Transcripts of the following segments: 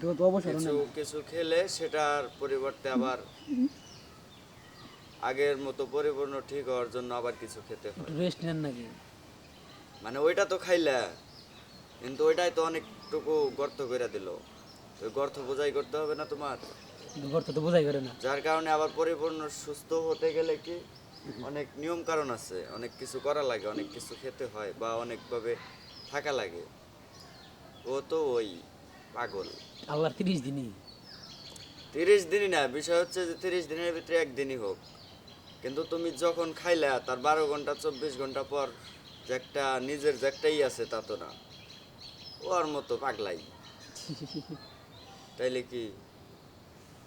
কিছু কিছু খেলে সেটার পরিবর্তে আবার আগের মতো পরিপূর্ণ ঠিক হওয়ার জন্য আবার কিছু খেতে হয়। রেস্ট নেন নাকি? মানে ওইটা তো খাইলা কিন্তু ওইটাই তো অনেকটুকু গর্ত করে দিল। ওই গর্ত বোঝাই করতে হবে না তোমার? গর্ত তো বোঝাই করে না। যার কারণে আবার পরিপূর্ণ সুস্থ হতে গেলে কি অনেক নিয়ম কারণ আছে অনেক কিছু করা লাগে অনেক কিছু খেতে হয় বা অনেকভাবে থাকা লাগে। ও তো ওই। পাগল। আল্লাহর তিরিশ দিনই। তিরিশ দিনই না বিষয় হচ্ছে যে তিরিশ দিনের ভিতরে একদিনই হোক। কিন্তু তুমি যখন খাইলা তার বারো ঘণ্টা চব্বিশ ঘণ্টা পর যে একটা নিজের যে একটাই আছে তা তো না। ওর মতো পাগলাই। তাইলে কি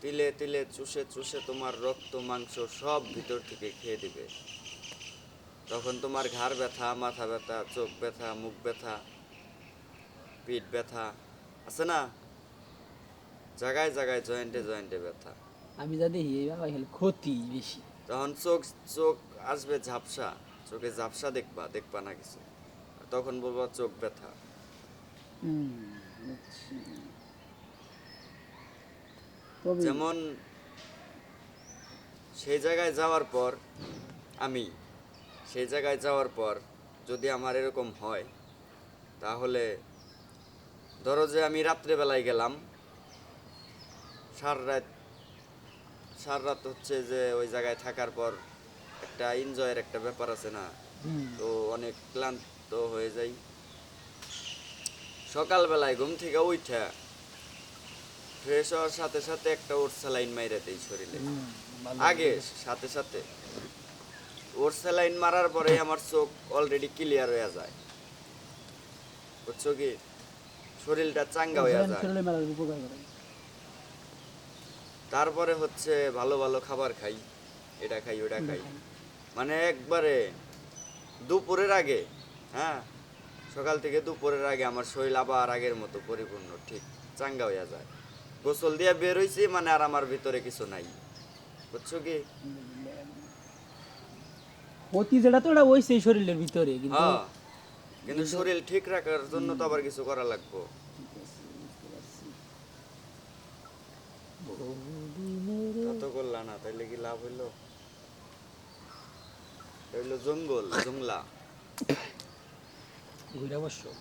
তিলে তিলে চুষে চুষে তোমার রক্ত মাংস সব ভিতর থেকে খেয়ে দিবে? তখন তোমার ঘাড় ব্যথা মাথা ব্যথা চোখ ব্যথা মুখ ব্যথা পিঠ ব্যথা আছে না? জায়গায় জায়গায় জয়েন্টে জয়েন্টে ব্যথা। আমি যা দেখি এই বাবা খেলে ক্ষতি বেশি। তখন চোখ চোখ আসবে ঝাপসা চোখে ঝাপসা দেখবা দেখবা না কিছু। তখন বলবা চোখ ব্যথা। যেমন সেই জায়গায় যাওয়ার পর আমি সেই জায়গায় যাওয়ার পর যদি আমার এরকম হয় তাহলে ধরো যে আমি রাত্রেবেলায় গেলাম। সার রাত সার রাত হচ্ছে যে ওই জায়গায় থাকার পর একটা এনজয়ের একটা ব্যাপার আছে না? তো অনেক ক্লান্ত হয়ে যাই। সকালবেলায় ঘুম থেকে উঠা ফ্রেশ হওয়ার সাথে সাথে একটা ওর স্যালাইন মাইরা দেই শরীরে। আগে সাথে সাথে। ওর স্যালাইন মারার পরে আমার চোখ অলরেডি ক্লিয়ার হয়ে যায়। বুঝছ কি? শরীরটা চাঙ্গা হয়ে যায়। শরীরে মেলার উপকার করে। তারপরে হচ্ছে ভালো ভালো খাবার খাই এটা খাই ওটা খাই। মানে একবারে দুপুরের আগে হ্যাঁ? সকাল থেকে দুপুরের আগে আমার শরীর আবার আগের মতো পরিপূর্ণ ঠিক চাঙ্গা হইয়া যায়। গোসল দিয়ে বের হইছি মানে আর আমার ভিতরে কিছু নাই। বুঝছ কি? ক্ষতি যেটা তো এটা ওই সেই শরীরের ভিতরে কিন্তু হ্যাঁ। কিন্তু শরীর ঠিক রাখার জন্য তো আবার কিছু করা লাগবে। তা তো করলা না তাইলে কি লাভ হইল? হইল জঙ্গল জংলা ঘুরে বসো।